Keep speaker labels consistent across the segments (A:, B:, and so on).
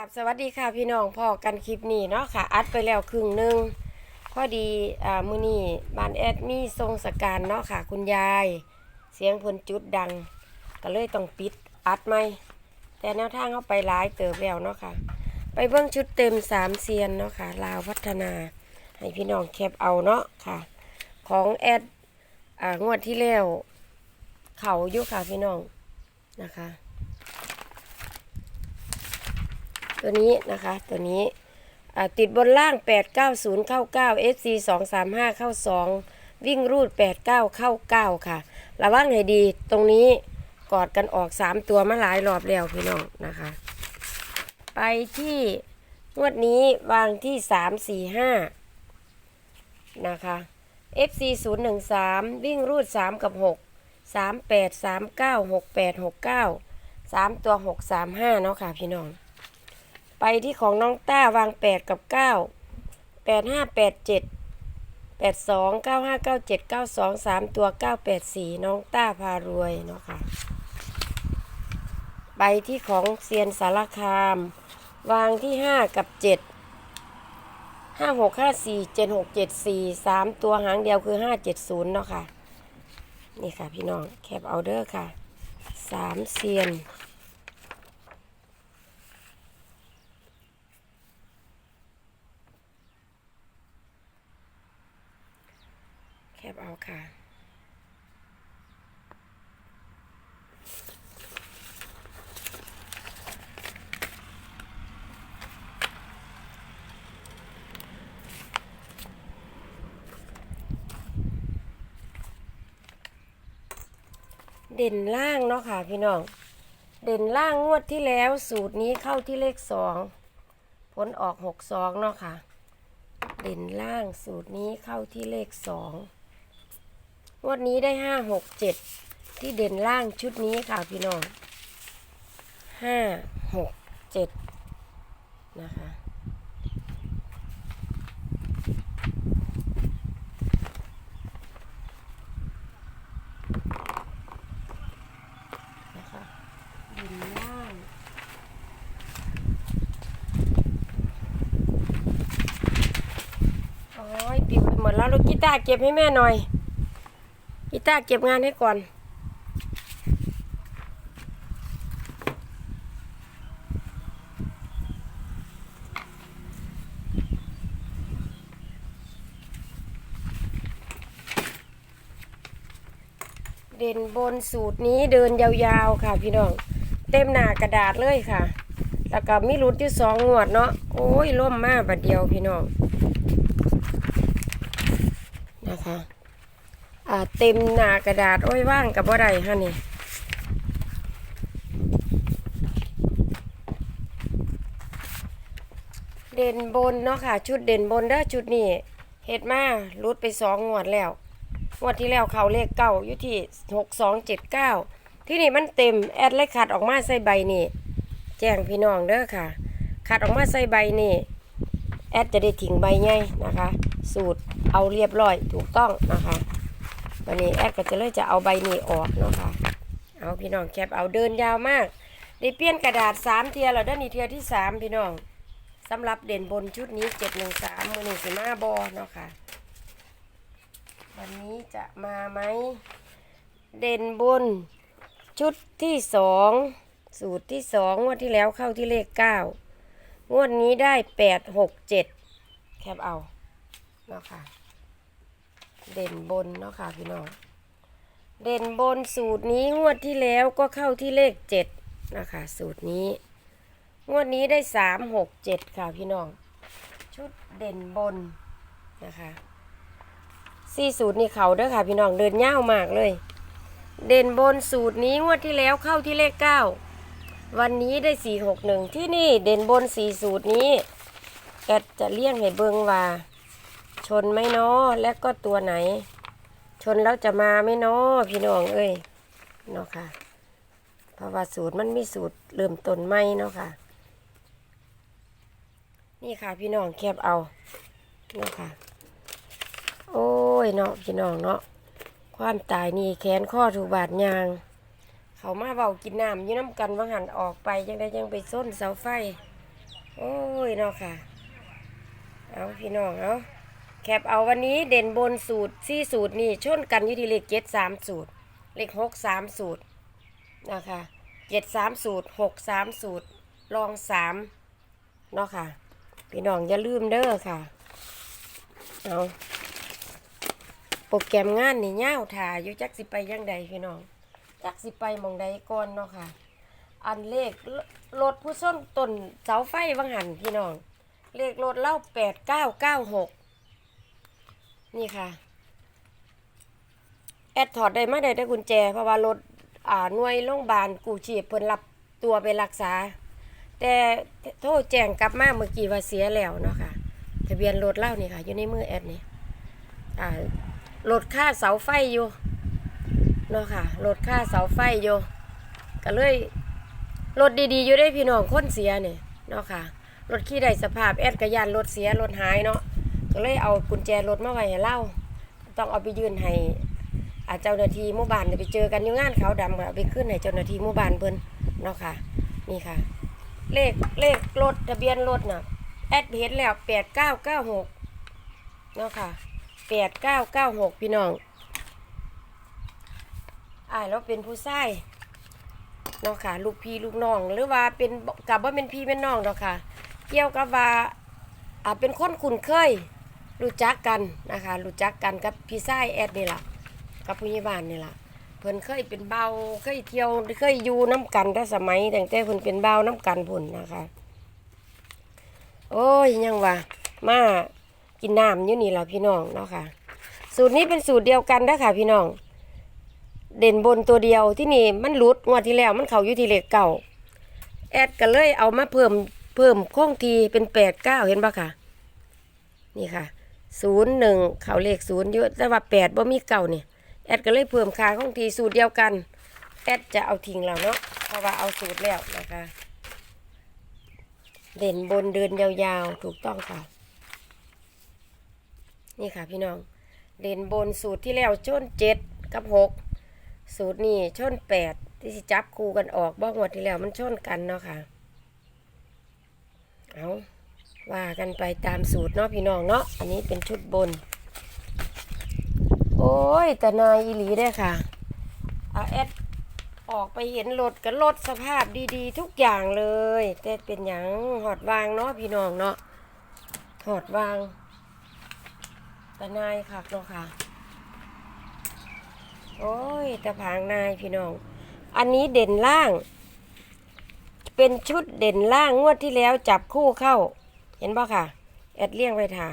A: ครับสวัสดีค่ะพี่น้องพอกันคลิปนี้เนาะค่ะ อัดไปแล้วครึ่งหนึ่งพอดีอ่ามือนี้บ้านแอดมีทรงสการเนาะค่ะ คุณยาย เสียงพนจุดดัง ก็เลยต้องปิดอัดไหมแต่แนวทางเข้าไปหลายเติบแล้วเนาะค่ะ ไปเบิ่งชุดเต็มสามเซียนเนาะค่ะ ลาวพัฒนา ให้พี่น้องแคปเอาเนาะค่ะ ของแอดอ่างวดที่แล้วเขาอยู่ค่ะพี่น้องนะคะ ตัวนี้นะคะตัวนี้ติดบนล่าง 890 เข้า 9 FC 235 เข้า 2 วิ่งรูด 89 เข้า 9 ค่ะ ระวังให้ดีตรงนี้กอดกันออก 3 ตัวมาหลายรอบแล้วพี่น้องนะคะ ไปที่งวดนี้วางที่ 3 4 5 นะคะ FC 013 วิ่งรูด 3 กับ 6 38 39 68 69 3 ตัว 6 35 เนาะค่ะพี่น้อง ไปที่ของน้องต้าวางแปดกับเก้าแปดห้าแปดเจ็ดแปดสองเก้าห้าเก้าเจ็ดเก้าสองสามตัวเก้าแปดสี่น้องต้าพารวยเนาะค่ะไปที่ของเซียนสารคาม วางที่ห้ากับเจ็ดห้าหกห้าสี่เจ็ดหกเจ็ดสี่สามตัวหางเดียวคือห้าเจ็ดศูนย์เนาะค่ะ นี่ค่ะพี่น้องแคปเอาเดอร์ค่ะสามเซียน เด่นล่างเนาะค่ะพี่น้อง เด่นล่างงวดที่แล้ว สูตรนี้เข้าที่เลขสองผลออกหกสองเนาะค่ะ เด่นล่างสูตรนี้เข้าที่เลขสองงวดนี้ได้ห้าหกเจ็ดที่เด่นล่างชุดนี้ค่ะพี่น้องห้าหกเจ็ดนะคะ นะคะเด่นล่าง โอ้ยปิวไป หมดแล้วลูกกีตาร์เก็บให้แม่หน่อย กีตาร์เก็บงานให้ก่อน เด่นบนสูตรนี้เดินยาวๆค่ะพี่น้อง เต็มหน้ากระดาษเลยค่ะ แล้วก็มีรุดที่สองงวดเนาะ โอ้ยล่มมากบัดเดียวพี่น้อง นะคะอ่าเต็มหนากระดาษ โอ้ยว่างกับว่ไรฮะนี่เด่นบนเนาะค่ะ ชุดเด่นบนเด้อชุดนี้เฮ็ดมารุดไปสองงวดแล้วงวดที่แล้วเขาเลขเก้าอยู่ที่หกสองเจ็ดเก้าที่นี่มันเต็มแอดเลยขัดออกมาใส่ใบนี่แจ้งพี่น้องเด้อค่ะ ขัดออกมาใส่ใบนี่แอดจะได้ทิ้งใบไงนะคะ สูตร เอาเรียบร้อยถูกต้องนะคะวันนี้แอดก็จะเลยจะเอาใบนี้ออกเนาะคะเอาพี่น้องแคปเอาเดินยาวมาก ได้เปลี่ยนกระดาษสามเทียแล้วด้นีเทียที่สามพี่น้องสำหรับเด่นบนชุดนี้เจ็ดหนึ่งสามมือหนึ่งสิมาบอเนาะค่ะวันนี้จะมาไหมเด่นบนชุดที่สองสูตรที่สองงวดที่แล้วเข้าที่เลขเก้างวดนี้ได้แปดหกเจ็ดแคปเอาเนาะค่ะ เด่นบนเนาะค่ะพี่น้อง เด่นบนสูตรนี้งวดที่แล้วก็เข้าที่เลขเจ็ดนะคะสูตรนี้ งวดนี้ได้สามหกเจ็ดค่ะพี่น้อง ชุดเด่นบนนะคะสี่สูตรนี่เขาเด้อค่ะพี่น้องเดินยามากเลย เด่นบนสูตรนี้งวดที่แล้วเข้าที่เลขเก้าวันนี้ได้สี่หกหนึ่งที่นี่เด่นบนสี่สูตรนี้แกจะเลี่ยงให้เบิงว่า ชนไหมเนาะและก็ตัวไหน ชนแล้วจะมาไหมเนาะพี่น้องเอ้ยเนาะค่ะเพราะว่าสูตรมันมีสูตรเริ่มต้นไหมเนาะค่ะ นี่ค่ะพี่น้องแคบเอาเนาะค่ะ โอ้ยเนาะพี่น้องเนาะความตายนี่แขนข้อถูกบาดยาง เขามาเบากินน้ำยืน้ำกันว่างหันออกไปยังได้ยังไปส้นเสาไฟ โอ้ยเนาะค่ะ เอาพี่น้องเอา แคปเอาวันนี้เด่นบนสูตรสี่สูตรนี่ชนกันอยู่ที่เลขเจ็ดสามสูตร เลขหกสามสูตรนะคะเจ็ดสามสูตรหกสามสูตรลองสามเนาะค่ะ พี่น้องอย่าลืมเด้อค่ะ เอาโปรแกรมงานนี่ยาถ่ายอยู่จักสิไปยังใดพี่น้อง จักสิไปมองใดก่อนเนาะค่ะ อันเลขรถผู้ส้นต้นเสาไฟวังหันพี่น้อง เลขรถเล่าแปดเก้าเก้าหก นี่ค่ะ แอดถอดได้มาได้ได้กุญแจ เพราะว่ารถอ่าหน่วยโรงพยาบาลกูชีพเพิ่นรับตัวไปรักษา แต่โทษแจ้งกลับมาเมื่อกี้ว่าเสียแล้วเนาะค่ะทะเบียนรถเล่านี่ค่ะ อยู่ในมือแอดนี่อ่ารถค่าเสาไฟอยู่เนาะค่ะรถค่าเสาไฟอยู่ก็เลยรถดีๆ อยู่ได้พี่น้องคนเสียเนี่ยเนาะค่ะรถขี่ได้สภาพแอดกระยานรถเสียรถหายเนาะ ก็เลยเอากุญแจรถมาไว้ให้เล่าต้องเอาไปยื่นให้อาเจ้าหน้าที่หมู่บ้านเดี๋ยไปเจอกันอยู่งานเขาดำเอาไปขึ้นให้เจ้าหน้าที่หมู่บ้านเพิ่นเนาะค่ะ นี่ค่ะ เลขเลขรถทะเบียนรถน่ะแอดเห็นแล้วแปดเก้าเก้าหกเนาะค่ะแปดเก้าเก้าหกพี่น้องอ่าแล้วเป็นผู้ชายเนาะค่ะ ลูกพี่ลูกน้อง หรือว่าเป็นกับว่าเป็นพี่เป็นน้องดอกค่ะ เกี่ยวกับว่าอ่าเป็นคนคุ้นเคย รู้จักกันนะคะรู้จักกันกับพี่ชายแอดนี่ล่ะกับผู้ใหญ่บ้านนี่ล่ะเพิ่นเคยเป็นเบาเคยเที่ยวเคยอยู่น้ำกันแต่สมัยแต่งแต่เพิ่นเป็นเบาน้ำกันพุ่นนะคะ โอ้ยยังว่ามากินน้ำอยู่นี่ล่ะพี่น้องเนาะค่ะ สูตรนี้เป็นสูตรเดียวกันนะค่ะ พี่น้อง เด่นบนตัวเดียวที่นี่มันหลุดงวดที่แล้วมันเขาอยู่ที่เลขเก่า แอดก็เลยเอามาเพิ่มเพิ่มคงทีเป็นแปดเก้าเห็นปะค่ะ นี่ค่ะ ศูนย์หนึ่งเขาเลขศูนย์เยอะแต่ว่าแปดบ่มีเก่าเนี่ยแอดก็เลยเพิ่มค่าคงทีสูตรเดียวกัน แอดจะเอาทิ้งแล้วเนาะเพราะว่าเอาสูตรแล้วนะคะ เด่นบนเดินยาวๆถูกต้องค่ะ นี่ค่ะพี่น้อง เด่นบนสูตรที่แล้วชนเจ็ดกับหกสูตรนี้ชนแปดที่สิจับคู่กันออกบ้องวดที่แล้วมันชนกันเนาะค่ะเอา ว่ากันไปตามสูตรเนาะพี่น้องเนาะอันนี้เป็นชุดบน โอ้ยแต่นายอีหลีได้ค่ะเอาแอดออกไปเห็นรถกับรถสภาพดีๆ ทุกอย่างเลย แต่เป็นอย่างหอดวางเนาะพี่น้องเนาะหอดวางแต่นายคักเนาะค่ะ โอ้ยตะผางนายพี่น้อง อันนี้เด่นล่าง เป็นชุดเด่นล่างงวดที่แล้วจับคู่เข้า เห็นป่ะค่ะ แอดเลี่ยงไว้ทา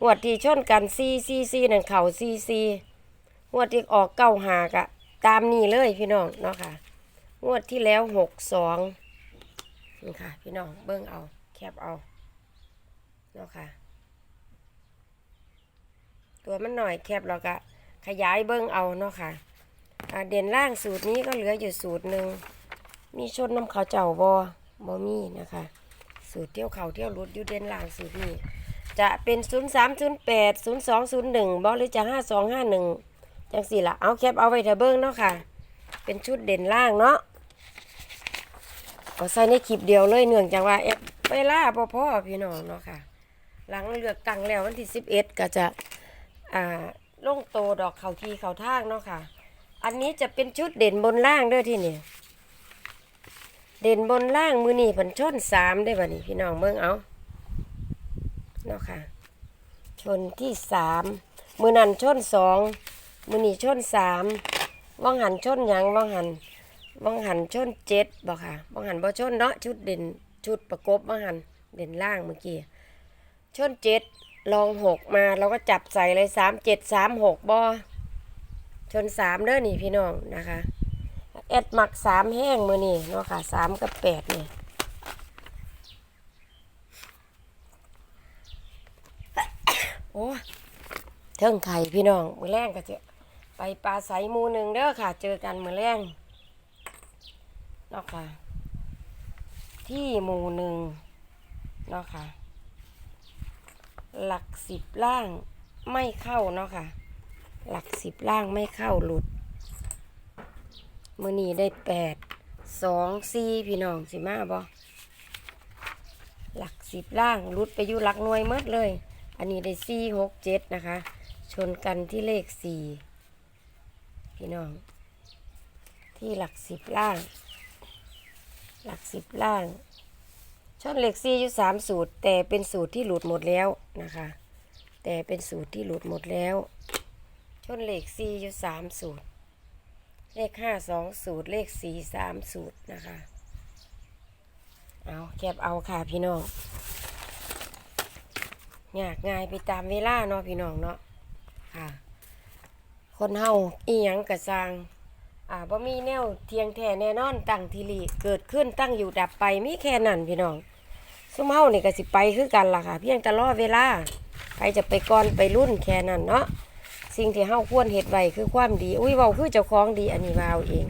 A: งวดที่ชนกันซีซีซีหนึ่งเข่าซีซีงวดที่ออกเก้าหากะ ตามนี้เลยพี่น้องเนาะค่ะ งวดที่แล้วหกสองนี่ค่ะ พี่น้องเบิ้งเอาแคบเอาเนาะค่ะ ตัวมันหน่อยแคบเราก็ขยายเบิ้งเอาเนาะค่ะเด่นล่างสูตรนี้ก็เหลืออยู่สูตรหนึ่งมีชนน้ำขาวเจ้าบอบอมีนะคะ สูตรเที่ยวเขาเที่ยวรุดอยู่เด่นล่างสูตรนี้ จะเป็น0 3 0 8 0 2 0 1บอหรือจะ 5 2 5 1 จังสี่ละเอาแคปเอาไว้เถอะเบิ้งเนาะค่ะ เป็นชุดเด่นล่างเนาะก็ใส่ในคลิปเดียวเลยเนื่องจากว่าเอฟเวลาพอพ่อพี่น้องเนาะค่ะ หลังเลือกตั้งแล้ววันที่ 11 ก็จะอ่าลงโตดอกเขาทีเขาทางเนาะค่ะ อันนี้จะเป็นชุดเด่นบนล่างด้วยที่นี่ เด่นบนล่างมือนี่ผนชนสามได้บ่นี่พี่น้องเบิ่งเอาเนาะค่ะ ชนที่สามมือนันชนสองมือนี่ชนสามวังหันชนยังวังหันวังหันชนเจ็ดบ่ค่ะวังหันบ่ชนเนาะชุดเด่นชุดประกบวังหันเด่นล่างเมื่อกี้ชนเจ็ดลองหกมาเราก็จับใส่เลยสามเจ็ดสามหกบ่ชนสามเด้อนี่พี่น้องนะคะ แอดหมักสามแห้งมือนี่เนาะค่ะสามกับแปดนี่โอ้เทิงไข่พี่น้อง มือแรงก็จะไปปลาใสหมูหนึ่งเด้อค่ะ เจอกันมือแรงเนาะค่ะ ที่หมู่หนึ่งเนาะค่ะ หลักสิบล่างไม่เข้าเนาะค่ะ หลักสิบล่างไม่เข้าหลุด มื่อนี้ได้แปดสองสี่พี่น้องสิมาบ่หลักสิบล่างรุดไปอยู่หลักหน่วยหมดเลย อันนี้ได้สี่หกเจ็ดนะคะ ชนกันที่เลขสี่พี่น้อง ที่หลักสิบล่าง หลักสิบล่างชนเลขสี่อยู่สามสูตร แต่เป็นสูตรที่หลุดหมดแล้วนะคะ แต่เป็นสูตรที่หลุดหมดแล้ว ชนเลขสี่อยู่สามสูตร เลขห้าสองสูตรเลขสี่สามสูตรนะคะ เอาแคบเอาค่ะพี่น้องยากง่ายไปตามเวลาเนาะพี่น้องเนาะค่ะ คนเฮาอีหยังกระสร้างอ่าบ่มีแนวเทียงแท้แน่นอนตั้งทีรีเกิดขึ้นตั้งอยู่ดับไปมีแค่นั้นพี่น้องซุมเฮานี่ก็สิไปคือกันล่ะค่ะ เพียงแต่รอเวลาใครจะไปก่อนไปรุ่นแค่นั้นเนาะ สิ่งที่เฮาควรเฮ็ดไว้คือความดี อุ้ยเว้าคือเจ้าของดีอันนี้ว่าเอาเอง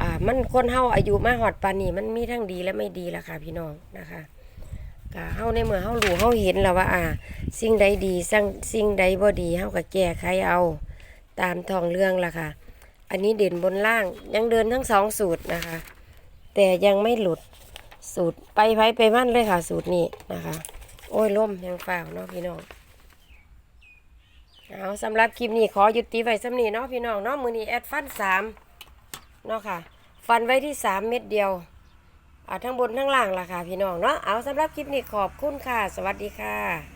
A: อ่า มันคนเฮาอายุมาฮอดปานนี้มันมีทั้งดีและไม่ดีล่ะค่ะพี่น้องนะคะก็เฮาในเมื่อเฮารู้เฮาเห็นแล้วว่า อ่า สิ่งใดดีสิ่งสิ่งใดบ่ดีเฮาก็แก้ไขเอาตามท้องเรื่องล่ะค่ะ อันนี้เด่นบนล่างยังเดินทั้งสองสูตรนะคะ แต่ยังไม่หลุดสูตรไปไผไปมั่นเลยค่ะ สูตรนี้นะคะ โอ้ยล่มยังฝ่าวเนาะพี่น้อง เอาสำหรับคลิปนี้ขอหยุดตีไว้สำนีเนาะพี่น้องเนาะมือนี้แอดฟันสามเนาะค่ะ ฟันไว้ที่สามเม็ดเดียวอ่าทั้งบนทั้งล่างล่ะค่ะพี่น้องเนาะเอาสำหรับคลิปนี้ขอบคุณค่ะ สวัสดีค่ะ